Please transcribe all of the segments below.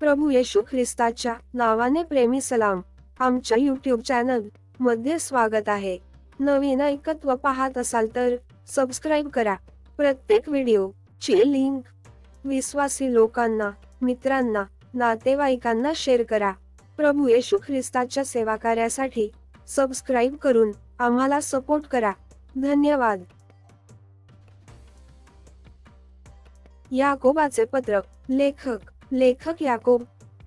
प्रभू येशू ख्रिस्ताच्या नावाने प्रेमी सलाम आमच्या यूट्यूब चॅनलमध्ये स्वागत आहे. नवीन ऐकत्व पाहत असाल तर सबस्क्राईब करा. प्रत्येक व्हिडिओ ची लिंक विश्वासी लोकांना मित्रांना नातेवाईकांना शेअर करा. प्रभू येशू ख्रिस्ताच्या सेवा कार्यासाठी सबस्क्राईब करून आम्हाला सपोर्ट करा. धन्यवाद. याकोबाचे पत्रक लेखक लेखक याकोब.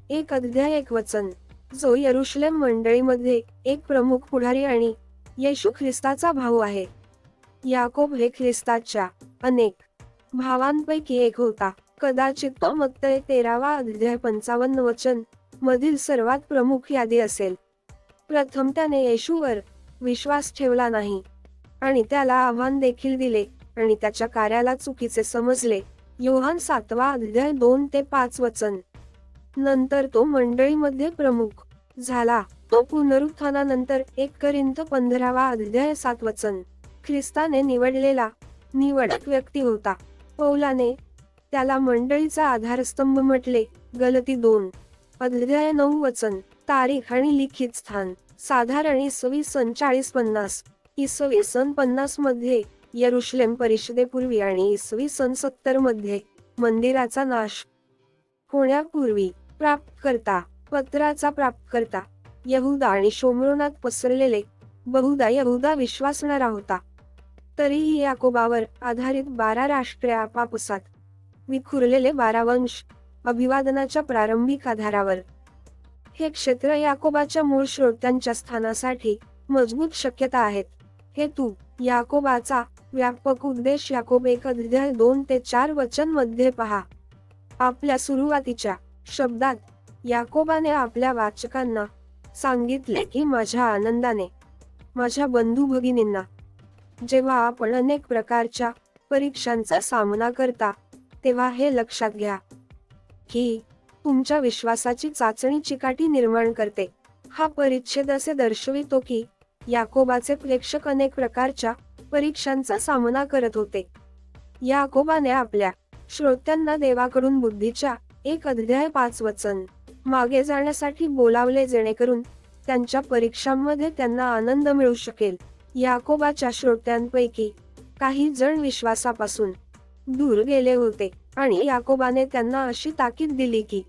एक अध्याय एक वचन. जो यरुशलेम मंडळीमध्ये एक प्रमुख पुढारी आणि येशू ख्रिस्ताचा भाऊ आहे. याकोब हे ख्रिस्ताच्या अनेक भावांपैकी एक होता. कदाचित तो मग तेरावा अध्याय पंचावन्न वचन मधील सर्वात प्रमुख यादी असेल. प्रथम त्याने येशूवर विश्वास ठेवला नाही. आणि त्याला आव्हान देखील दिले आणि त्याच्या कार्याला चुकीचे समजले. योहान सातवा अध्याय दोन ते पाच वचन. नंतर तो मंडळीमध्ये प्रमुख झाला. तो पुनरुत्थानानंतर एक करिंथ पंधरावा अध्याय सात वचन. ख्रिस्ताने निवडलेला निवडक व्यक्ती होता. पौलाने त्याला मंडळीचा आधारस्तंभ म्हटले. गलती दोन. अध्याय नऊ वचन. तारीख आणि लिखित स्थान. साधारण इसवी सन चाळीस पन्नास. इसवी सन पन्नासमध्ये यरुशलेम परिषदेपूर्वी आणि इसवी सन सत्तरमध्ये मंदिराचा नाश होण्यापूर्वी प्राप्तकर्ता पत्राचा प्राप्तकर्ता यहुदा आणि शोमरोनात पसरलेले बहुधा यहुदा विश्वासणारा होता. तरीही याकोबावर आधारित बारा राष्ट्रे आपापसात विखुरलेले बारा वंश अभिवादनाच्या प्रारंभिक आधारावर. हे क्षेत्र याकोबाच्या मूळ श्रोत्यांच्या स्थानासाठी मजबूत शक्यता आहेत. हेतू याकोबाचा व्यापक उद्देश याकोब एक अध्याय दोन ते चार वचनमध्ये पहा. आपल्या सुरुवातीच्या शब्दात याकोबाने आपल्या वाचकांना सांगितले की माझ्या आनंदाने माझ्या बंधू भगिनींना जेव्हा आपण अनेक प्रकारच्या परीक्षांचा सामना करता तेव्हा हे लक्षात घ्या की तुमच्या विश्वासाची चाचणी चिकाटी निर्माण करते. हा परिच्छेद असे दर्शवितो की याकोबाचे प्रेक्षक अनेक प्रकारच्या परीक्षांचा सामना करत होते. याकोबाने आपल्या श्रोत्यांना देवाकडून बुद्धीच्या एक अध्याय पाच वचन मागे जाण्यासाठी बोलावले जेणेकरून त्यांच्या परीक्षांमध्ये त्यांना आनंद मिळू शकेल. याकोबाच्या श्रोत्यांपैकी काही जण विश्वासापासून दूर गेले होते आणि याकोबाने त्यांना अशी ताकीद दिली की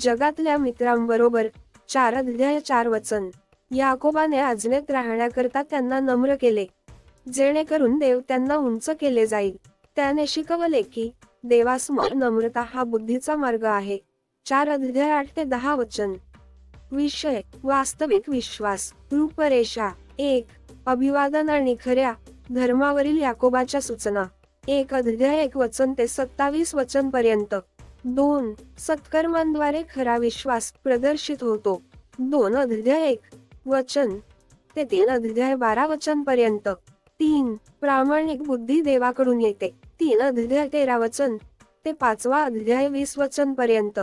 जगातल्या मित्रांबरोबर चार अध्याय चार वचन याकोबाने आजनेत राहण्याकरता त्यांना नम्र केले. जेणेकरून देव त्यांना उंच केले जाईल. त्याने शिकवले की देवासमोर नम्रता हा बुद्धीचा मार्ग आहे. चार अध्याय आठ ते दहा वचन. विषय वास्तविक विश्वास रूपरेषा एक अभिवादन आणि खऱ्या धर्मावरील याकोबाच्या सूचना. एक अध्याय एक वचन ते सत्तावीस वचन पर्यंत. दोन सत्कर्मांद्वारे खरा विश्वास प्रदर्शित होतो. दोन अध्याय एक वचन. ते तीन अध्याय बारा वचन पर्यंत तीन प्रामाणिक बुद्धी देवाकडून येते. तीन अध्याय तेरा वचन. ते पाचवा अध्याय वीस वचन पर्यंत